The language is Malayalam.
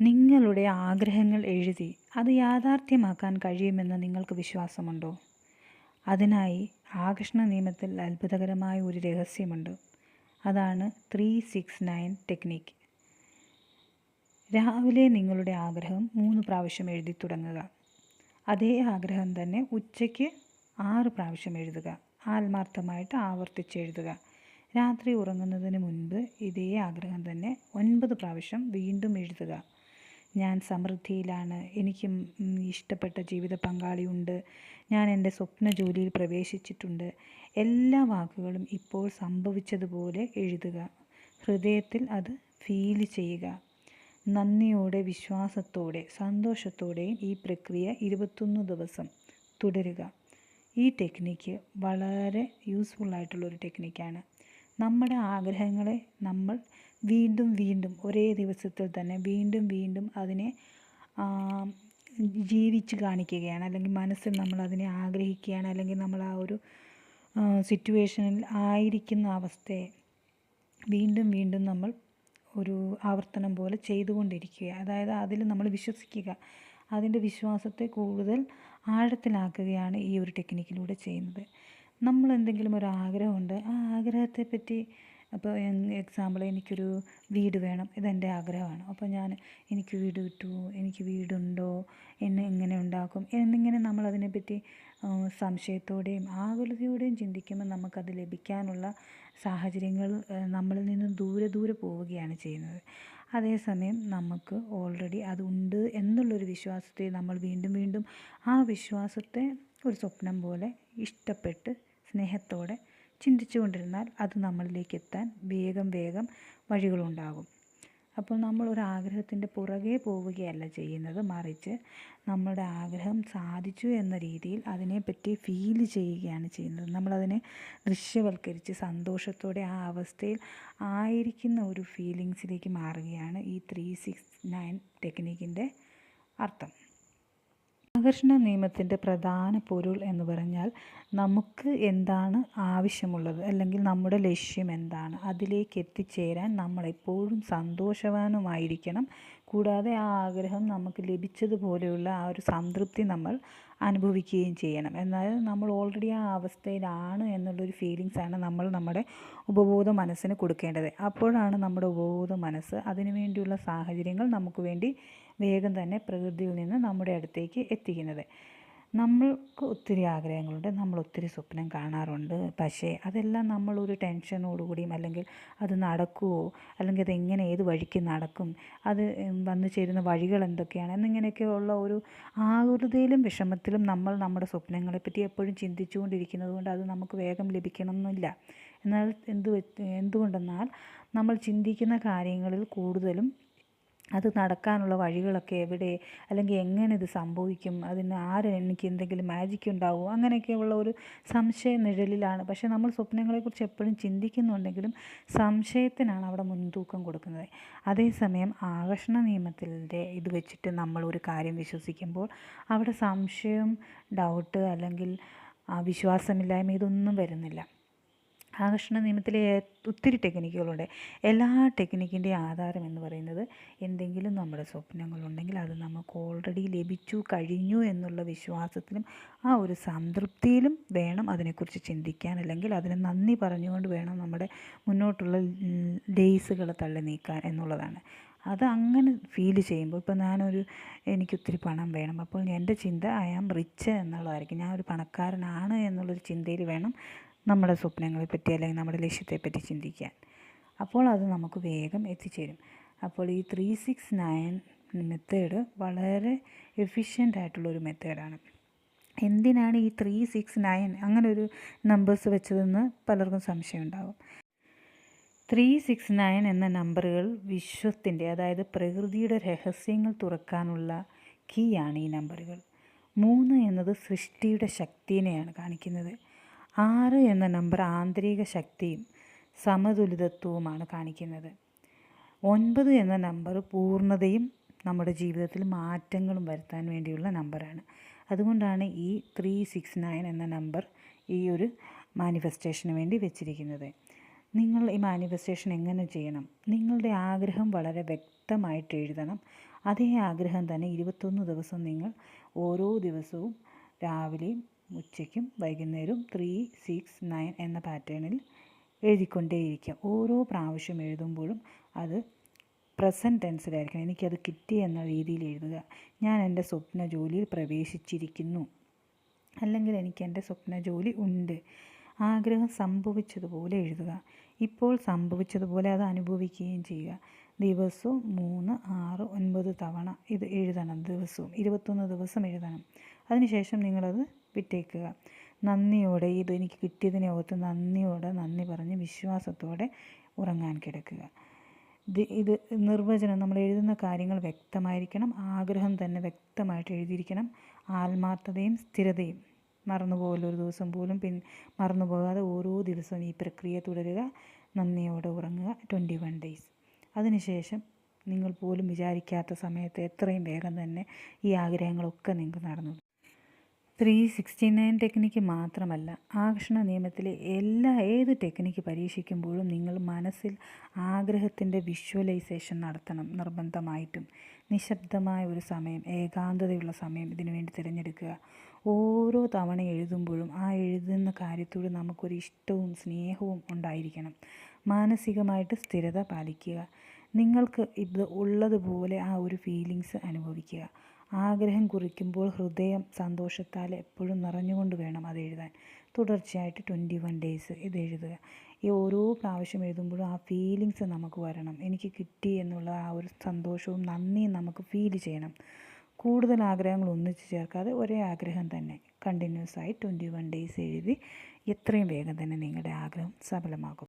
നിങ്ങളുടെ ആഗ്രഹങ്ങൾ എഴുതി അത് യാഥാർത്ഥ്യമാക്കാൻ കഴിയുമെന്ന് നിങ്ങൾക്ക് വിശ്വാസമുണ്ടോ? അതിനായി ആകർഷണ നിയമത്തിൽ അത്ഭുതകരമായ ഒരു രഹസ്യമുണ്ട്. അതാണ് ത്രീ സിക്സ് നയൻ ടെക്നിക്ക്. രാവിലെ നിങ്ങളുടെ ആഗ്രഹം മൂന്ന് പ്രാവശ്യം എഴുതി തുടങ്ങുക. അതേ ആഗ്രഹം തന്നെ ഉച്ചയ്ക്ക് ആറ് പ്രാവശ്യം എഴുതുക. ആത്മാർത്ഥമായിട്ട് ആവർത്തിച്ച് എഴുതുക. രാത്രി ഉറങ്ങുന്നതിന് മുൻപ് ഇതേ ആഗ്രഹം തന്നെ ഒൻപത് പ്രാവശ്യം വീണ്ടും എഴുതുക. ഞാൻ സമൃദ്ധിയിലാണ്. എനിക്കും ഇഷ്ടപ്പെട്ട ജീവിത പങ്കാളിയുണ്ട് ഞാൻ എന്റെ സ്വപ്ന ജോലിയിൽ പ്രവേശിച്ചിട്ടുണ്ട്. എല്ലാ വാക്കുകളും ഇപ്പോൾ സംഭവിച്ചതുപോലെ എഴുതുക. ഹൃദയത്തിൽ അത് ഫീൽ ചെയ്യുക. നന്ദിയോടെ വിശ്വാസത്തോടെ സന്തോഷത്തോടെയും ഈ പ്രക്രിയ ഇരുപത്തൊന്ന് ദിവസം തുടരുക. ഈ ടെക്നിക്ക് വളരെ യൂസ്ഫുൾ ആയിട്ടുള്ളൊരു ടെക്നിക്കാണ്. നമ്മുടെ ആഗ്രഹങ്ങളെ നമ്മൾ വീണ്ടും വീണ്ടും ഒരേ ദിവസത്തിൽ തന്നെ വീണ്ടും വീണ്ടും അതിനെ ജീവിച്ച് കാണിക്കുകയാണ്. അല്ലെങ്കിൽ മനസ്സിൽ നമ്മൾ അതിനെ ആഗ്രഹിക്കുകയാണ്. അല്ലെങ്കിൽ നമ്മൾ ആ ഒരു സിറ്റുവേഷനിൽ ആയിരിക്കുന്ന അവസ്ഥയെ വീണ്ടും വീണ്ടും നമ്മൾ ഒരു ആവർത്തനം പോലെ ചെയ്തുകൊണ്ടിരിക്കുക. അതായത് അതിൽ നമ്മൾ വിശ്വസിക്കുക. അതിന്റെ വിശ്വാസത്തെ കൂടുതൽ ആഴത്തിലാക്കുകയാണ് ഈ ഒരു ടെക്നിക്കിലൂടെ ചെയ്യുന്നത്. നമ്മൾ എന്തെങ്കിലും ഒരു ആഗ്രഹമുണ്ട്. ആ ആഗ്രഹത്തെ പറ്റി അപ്പോൾ എക്സാമ്പിൾ എനിക്കൊരു വീട് വേണം. ഇതെന്റെ ആഗ്രഹമാണ്. അപ്പോൾ ഞാൻ എനിക്ക് വീട് കിട്ടുമോ എനിക്ക് വീടുണ്ടോ എന്നെ എങ്ങനെ ഉണ്ടാക്കും എന്നിങ്ങനെ നമ്മൾ അതിനെപ്പറ്റി സംശയത്തോടെയും ആകുലതയോടെയും ചിന്തിക്കുമ്പോൾ നമുക്കത് ലഭിക്കാനുള്ള സാഹചര്യങ്ങൾ നമ്മളിൽ നിന്ന് ദൂരെ ദൂരെ പോവുകയാണ് ചെയ്യുന്നത്. അതേസമയം നമുക്ക് ഓൾറെഡി അതുണ്ട് എന്നുള്ളൊരു വിശ്വാസത്തെ നമ്മൾ വീണ്ടും വീണ്ടും ആ വിശ്വാസത്തെ ഒരു സ്വപ്നം പോലെ ഇഷ്ടപ്പെട്ട് സ്നേഹത്തോടെ ചിന്തിച്ചു കൊണ്ടിരുന്നാൽ അത് നമ്മളിലേക്ക് എത്താൻ വേഗം വേഗം വഴികളുണ്ടാകും. അപ്പോൾ നമ്മൾ ഒരു ആഗ്രഹത്തിന്റെ പുറകെ പോവുകയല്ല ചെയ്യുന്നത്. മറിച്ച് നമ്മുടെ ആഗ്രഹം സാധിച്ചു എന്ന രീതിയിൽ അതിനെപ്പറ്റി ഫീൽ ചെയ്യുകയാണ് ചെയ്യുന്നത്. നമ്മളതിനെ ദൃശ്യവൽക്കരിച്ച് സന്തോഷത്തോടെ ആ അവസ്ഥയിൽ ആയിരിക്കുന്ന ഒരു ഫീലിങ്സിലേക്ക് മാറുകയാണ് ഈ ത്രീ സിക്സ് നയൻ ടെക്നിക്കിന്റെ അർത്ഥം. ആകർഷണ നിയമത്തിന്റെ പ്രധാന പൊരുൾ എന്ന് പറഞ്ഞാൽ നമുക്ക് എന്താണ് ആവശ്യമുള്ളത് അല്ലെങ്കിൽ നമ്മുടെ ലക്ഷ്യം എന്താണ്? അതിലേക്ക് എത്തിച്ചേരാൻ നമ്മളെപ്പോഴും സന്തോഷവാനുമായിരിക്കണം. കൂടാതെ ആ ആഗ്രഹം നമുക്ക് ലഭിച്ചതുപോലെയുള്ള ആ ഒരു സംതൃപ്തി നമ്മൾ അനുഭവിക്കുകയും ചെയ്യണം. എന്നാൽ നമ്മൾ ഓൾറെഡി ആ അവസ്ഥയിലാണ് എന്നുള്ളൊരു ഫീലിങ്സാണ് നമ്മൾ നമ്മുടെ ഉപബോധ മനസ്സിന് കൊടുക്കേണ്ടത്. അപ്പോഴാണ് നമ്മുടെ ഉപബോധ മനസ്സ് അതിനു വേണ്ടിയുള്ള സാഹചര്യങ്ങൾ നമുക്ക് വേണ്ടി വേഗം തന്നെ പ്രകൃതിയിൽ നിന്ന് നമ്മുടെ അടുത്തേക്ക് എത്തിക്കുന്നത്. നമ്മൾക്ക് ഒത്തിരി ആഗ്രഹങ്ങളുണ്ട്. നമ്മൾ ഒത്തിരി സ്വപ്നം കാണാറുണ്ട്. പക്ഷേ അതെല്ലാം നമ്മളൊരു ടെൻഷനോടുകൂടിയും അല്ലെങ്കിൽ അത് നടക്കുമോ അല്ലെങ്കിൽ അത് എങ്ങനെ ഏത് വഴിക്ക് നടക്കും അത് വന്നു ചേരുന്ന വഴികൾ എന്തൊക്കെയാണ് എന്നിങ്ങനെയൊക്കെ ഉള്ള ഒരു ആകുലതയിലും വിഷമത്തിലും നമ്മൾ നമ്മുടെ സ്വപ്നങ്ങളെപ്പറ്റി എപ്പോഴും ചിന്തിച്ചുകൊണ്ടിരിക്കുന്നത് കൊണ്ട് അത് നമുക്ക് വേഗം ലഭിക്കണമെന്നില്ല. എന്നാൽ എന്ത് എന്തുകൊണ്ടെന്നാൽ നമ്മൾ ചിന്തിക്കുന്ന കാര്യങ്ങളിൽ കൂടുതലും അത് നടക്കാനുള്ള വഴികളൊക്കെ എവിടെ അല്ലെങ്കിൽ എങ്ങനെ ഇത് സംഭവിക്കും അതിന് ആര് എനിക്ക് എന്തെങ്കിലും മാജിക് ഉണ്ടാവുമോ അങ്ങനെയൊക്കെയുള്ള ഒരു സംശയ നിഴലിലാണ്. പക്ഷേ നമ്മൾ സ്വപ്നങ്ങളെക്കുറിച്ച് എപ്പോഴും ചിന്തിക്കുന്നുണ്ടെങ്കിലും സംശയത്തിനാണ് അവിടെ മുൻതൂക്കം കൊടുക്കുന്നത്. അതേസമയം ആകർഷണ നിയമത്തിന്റെ ഇത് വെച്ചിട്ട് നമ്മൾ ഒരു കാര്യം വിശ്വസിക്കുമ്പോൾ അവിടെ സംശയം ഡൗട്ട് അല്ലെങ്കിൽ വിശ്വാസമില്ലായ്മ ഇതൊന്നും വരുന്നില്ല. ആകർഷണ നിയമത്തിലെ ഒത്തിരി ടെക്നിക്കുകളുണ്ട്. എല്ലാ ടെക്നിക്കിന്റെ ആധാരം എന്ന് പറയുന്നത് എന്തെങ്കിലും നമ്മുടെ സ്വപ്നങ്ങളുണ്ടെങ്കിൽ അത് നമുക്ക് ഓൾറെഡി ലഭിച്ചു കഴിഞ്ഞു എന്നുള്ള വിശ്വാസത്തിലും ആ ഒരു സംതൃപ്തിയിലും വേണം അതിനെക്കുറിച്ച് ചിന്തിക്കാൻ. അല്ലെങ്കിൽ അതിന് നന്ദി പറഞ്ഞുകൊണ്ട് വേണം നമ്മുടെ മുന്നോട്ടുള്ള ഡേയ്സുകൾ തള്ളി നീക്കാൻ എന്നുള്ളതാണ്. അത് അങ്ങനെ ഫീൽ ചെയ്യുമ്പോൾ ഇപ്പോൾ ഞാനൊരു എനിക്കൊത്തിരി പണം വേണം. അപ്പോൾ എന്റെ ചിന്ത ഐ ആം റിച്ച് എന്നുള്ളതായിരിക്കും. ഞാൻ ഒരു പണക്കാരനാണ് എന്നുള്ളൊരു ചിന്തയിൽ വേണം നമ്മുടെ സ്വപ്നങ്ങളെപ്പറ്റി അല്ലെങ്കിൽ നമ്മുടെ ലക്ഷ്യത്തെപ്പറ്റി ചിന്തിക്കാൻ. അപ്പോൾ അത് നമുക്ക് വേഗം എത്തിച്ചേരും. അപ്പോൾ ഈ ത്രീ സിക്സ് നയൻ മെത്തേഡ് വളരെ എഫിഷ്യന്റ് ആയിട്ടുള്ളൊരു മെത്തേഡാണ് എന്തിനാണ് ഈ ത്രീ സിക്സ് നയൻ അങ്ങനെ ഒരു നമ്പേഴ്സ് വെച്ചതെന്ന് പലർക്കും സംശയം ഉണ്ടാകും ത്രീ സിക്സ് നയൻ എന്ന നമ്പറുകൾ വിശ്വത്തിന്റെ അതായത് പ്രകൃതിയുടെ രഹസ്യങ്ങൾ തുറക്കാനുള്ള കീയാണ് ഈ നമ്പറുകൾ മൂന്ന് എന്നത് സൃഷ്ടിയുടെ ശക്തിനെയാണ് കാണിക്കുന്നത്. ആറ് എന്ന നമ്പർ ആന്തരിക ശക്തിയും സമതുലിതത്വവുമാണ് കാണിക്കുന്നത്. ഒൻപത് എന്ന നമ്പർ പൂർണതയും നമ്മുടെ ജീവിതത്തിൽ മാറ്റങ്ങളും വരുത്താൻ വേണ്ടിയുള്ള നമ്പറാണ്. അതുകൊണ്ടാണ് ഈ ത്രീ സിക്സ് നയൻ എന്ന നമ്പർ ഈ ഒരു മാനിഫെസ്റ്റേഷന് വേണ്ടി വെച്ചിരിക്കുന്നത്. നിങ്ങൾ ഈ മാനിഫെസ്റ്റേഷൻ എങ്ങനെ ചെയ്യണം? നിങ്ങളുടെ ആഗ്രഹം വളരെ വ്യക്തമായിട്ട് എഴുതണം. അതേ ആഗ്രഹം തന്നെ ഇരുപത്തൊന്ന് ദിവസം നിങ്ങൾ ഓരോ ദിവസവും രാവിലെയും ഉച്ചയ്ക്കും വൈകുന്നേരവും ത്രീ സിക്സ് നയൻ എന്ന പാറ്റേണിൽ എഴുതിക്കൊണ്ടേയിരിക്കുക ഓരോ പ്രാവശ്യം എഴുതുമ്പോഴും അത് പ്രസന്റ് ടെൻസിലായിരിക്കണം എനിക്കത് കിട്ടി എന്ന രീതിയിൽ എഴുതുക. ഞാൻ എന്റെ സ്വപ്ന ജോലിയിൽ പ്രവേശിച്ചിരിക്കുന്നു. അല്ലെങ്കിൽ എനിക്ക് എന്റെ സ്വപ്ന ജോലി ഉണ്ട്. ആഗ്രഹം സംഭവിച്ചതുപോലെ എഴുതുക. ഇപ്പോൾ സംഭവിച്ചതുപോലെ അത് അനുഭവിക്കുകയും ചെയ്യുക. ദിവസവും മൂന്ന് ആറ് ഒൻപത് തവണ ഇത് എഴുതണം. ദിവസവും ഇരുപത്തൊന്ന് ദിവസം എഴുതണം. അതിനുശേഷം നിങ്ങളത് വിട്ടേക്കുക നന്ദിയോടെ ഇത് എനിക്ക് കിട്ടിയതിനെ ഓർത്ത് നന്ദിയോടെ നന്ദി പറഞ്ഞ് വിശ്വാസത്തോടെ ഉറങ്ങാൻ കിടക്കുക. ഇത് നിർവചനം നമ്മൾ എഴുതുന്ന കാര്യങ്ങൾ വ്യക്തമായിരിക്കണം. ആഗ്രഹം തന്നെ വ്യക്തമായിട്ട് എഴുതിയിരിക്കണം. ആത്മാർത്ഥതയും സ്ഥിരതയും. മറന്നുപോകല്ല ഒരു ദിവസം പോലും പിൻ മറന്നുപോകാതെ ഓരോ ദിവസവും ഈ പ്രക്രിയ തുടരുക. നന്ദിയോടെ ഉറങ്ങുക. ട്വന്റി വൺ ഡേയ്സ് അതിനുശേഷം നിങ്ങൾ പോലും വിചാരിക്കാത്ത സമയത്ത് എത്രയും വേഗം തന്നെ ഈ ആഗ്രഹങ്ങളൊക്കെ നിങ്ങൾക്ക് നടന്നു ത്രീ സിക്സ്റ്റി നയൻ ടെക്നിക്ക് മാത്രമല്ല ആകർഷണ നിയമത്തിലെ എല്ലാ ഏത് ടെക്നിക്ക് പരീക്ഷിക്കുമ്പോഴും നിങ്ങൾ മനസ്സിൽ ആഗ്രഹത്തിന്റെ വിഷ്വലൈസേഷൻ നടത്തണം നിർബന്ധമായിട്ടും. നിശബ്ദമായ ഒരു സമയം ഏകാന്തതയുള്ള സമയം ഇതിനു വേണ്ടി തിരഞ്ഞെടുക്കുക. ഓരോ തവണ എഴുതുമ്പോഴും ആ എഴുതുന്ന കാര്യത്തോട് നമുക്കൊരു ഇഷ്ടവും സ്നേഹവും ഉണ്ടായിരിക്കണം. മാനസികമായിട്ട് സ്ഥിരത പാലിക്കുക. നിങ്ങൾക്ക് ഇത് ഉള്ളതുപോലെ ആ ഒരു ഫീലിങ്സ് അനുഭവിക്കുക. ആഗ്രഹം കുറിക്കുമ്പോൾ ഹൃദയം സന്തോഷത്താൽ എപ്പോഴും നിറഞ്ഞുകൊണ്ട് വേണം അത് എഴുതാൻ. തുടർച്ചയായിട്ട് ട്വന്റി വൺ ഡേയ്സ് ഇത് എഴുതുക. ഈ ഓരോ പ്രാവശ്യം എഴുതുമ്പോഴും ആ ഫീലിങ്സ് നമുക്ക് വരണം. എനിക്ക് കിട്ടി എന്നുള്ള ആ ഒരു സന്തോഷവും നന്ദിയും നമുക്ക് ഫീൽ ചെയ്യണം. കൂടുതൽ ആഗ്രഹങ്ങൾ ഒന്നിച്ച് ചേർക്കാതെ ഒരേ ആഗ്രഹം തന്നെ. കണ്ടിന്യൂസ് ആയി ട്വന്റി വൺ ഡേയ്സ് എഴുതി എത്രയും വേഗം തന്നെ നിങ്ങളുടെ ആഗ്രഹം സഫലമാകും